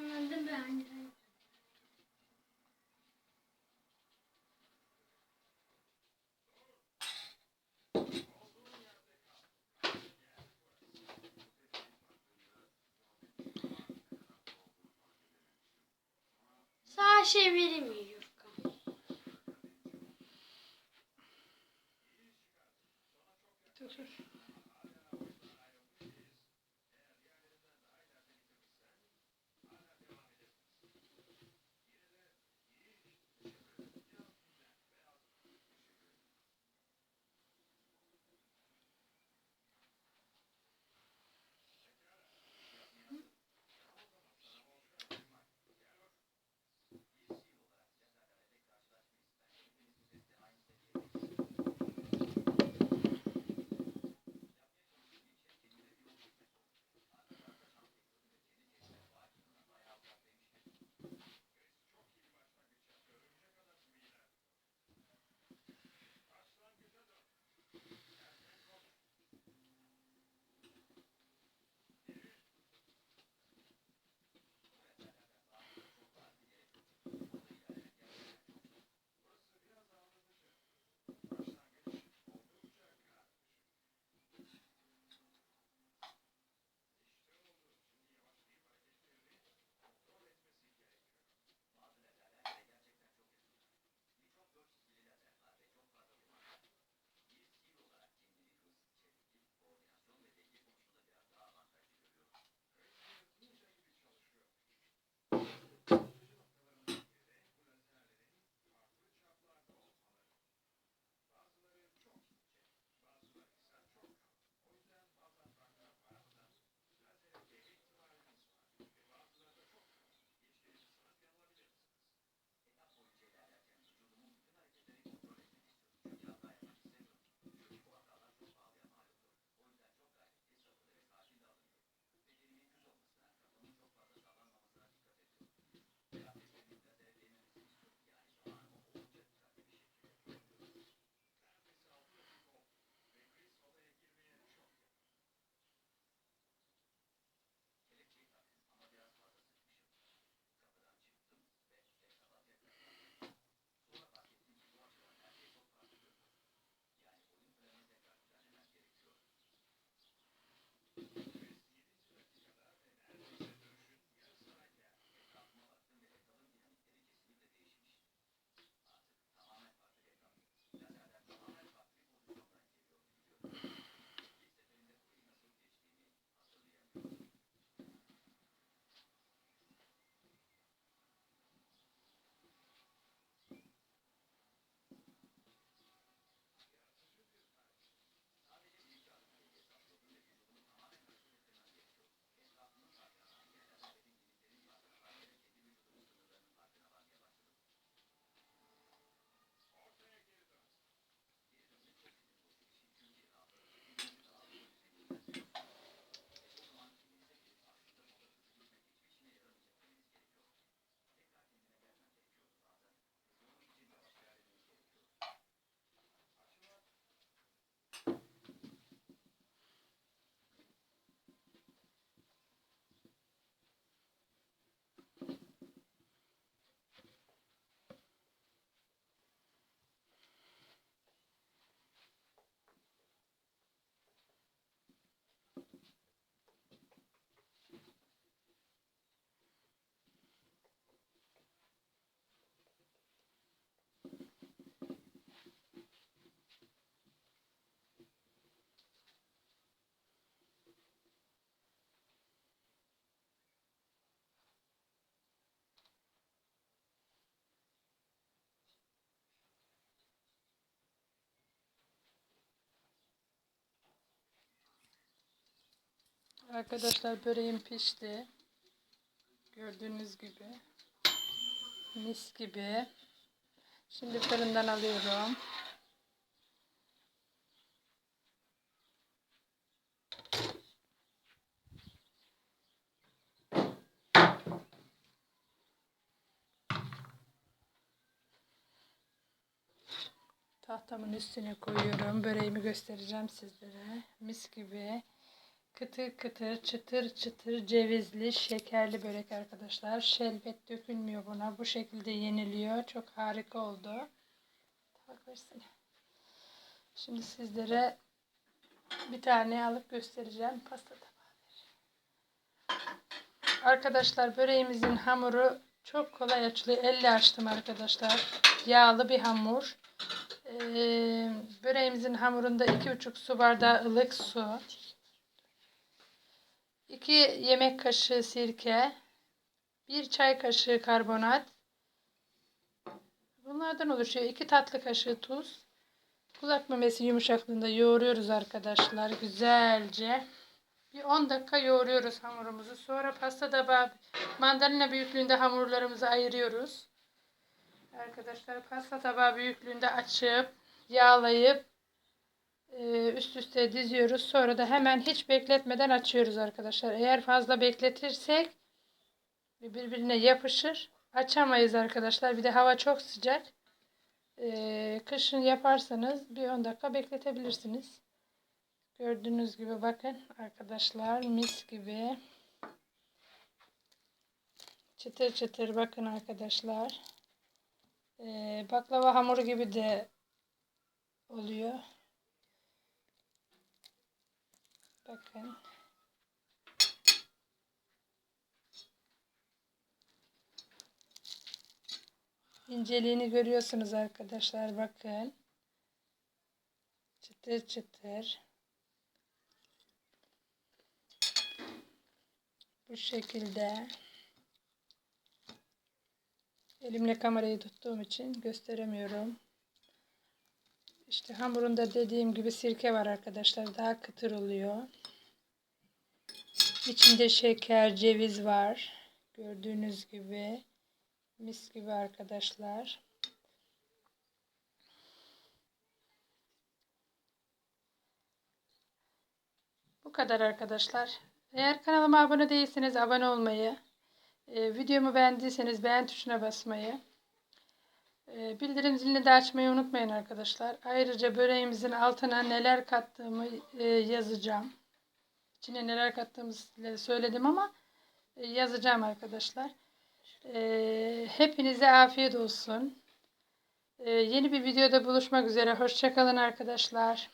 Heyecanlandım ben. Sağ. Dur dur. Arkadaşlar böreğim pişti. Gördüğünüz gibi. Mis gibi. Şimdi fırından alıyorum. Tahtamın üstüne koyuyorum. Böreğimi göstereceğim sizlere. Mis gibi kıtır kıtır, çıtır çıtır, cevizli, şekerli börek arkadaşlar. Şerbet dökülmüyor buna. Bu şekilde yeniliyor. Çok harika oldu. Şimdi sizlere bir tane alıp göstereceğim. Pasta tabağı. Arkadaşlar böreğimizin hamuru çok kolay açılıyor. Elle açtım arkadaşlar. Yağlı bir hamur. Ee, böreğimizin hamurunda 2,5 su bardağı ılık su. 2 yemek kaşığı sirke. 1 çay kaşığı karbonat. Bunlardan oluşuyor. 2 tatlı kaşığı tuz. Kulak memesi yumuşaklığında yoğuruyoruz arkadaşlar. Güzelce. Bir 10 dakika yoğuruyoruz hamurumuzu. Sonra pasta tabağı mandalina büyüklüğünde hamurlarımızı ayırıyoruz. Arkadaşlar pasta tabağı büyüklüğünde açıp yağlayıp üst üste diziyoruz. Sonra da hemen hiç bekletmeden açıyoruz arkadaşlar. Eğer fazla bekletirsek birbirine yapışır. Açamayız arkadaşlar. Bir de hava çok sıcak. E, kışın yaparsanız bir 10 dakika bekletebilirsiniz. Gördüğünüz gibi bakın arkadaşlar mis gibi. Çıtır çıtır bakın arkadaşlar. Ee, baklava hamuru gibi de oluyor. Bakın. İnceliğini görüyorsunuz arkadaşlar bakın. Çıtır çıtır. Bu şekilde. Elimle kamerayı tuttuğum için gösteremiyorum. İşte hamurunda dediğim gibi sirke var arkadaşlar. Daha kıtır oluyor. İçinde şeker, ceviz var. Gördüğünüz gibi. Mis gibi arkadaşlar. Bu kadar arkadaşlar. Eğer kanalıma abone değilseniz abone olmayı, e, videomu beğendiyseniz beğen tuşuna basmayı, e, bildirim zilini de açmayı unutmayın arkadaşlar. Ayrıca böreğimizin altına neler kattığımı e, yazacağım. İçine neler kattığımı size söyledim ama e, yazacağım arkadaşlar. E, hepinize afiyet olsun. E, yeni bir videoda buluşmak üzere. Hoşçakalın arkadaşlar.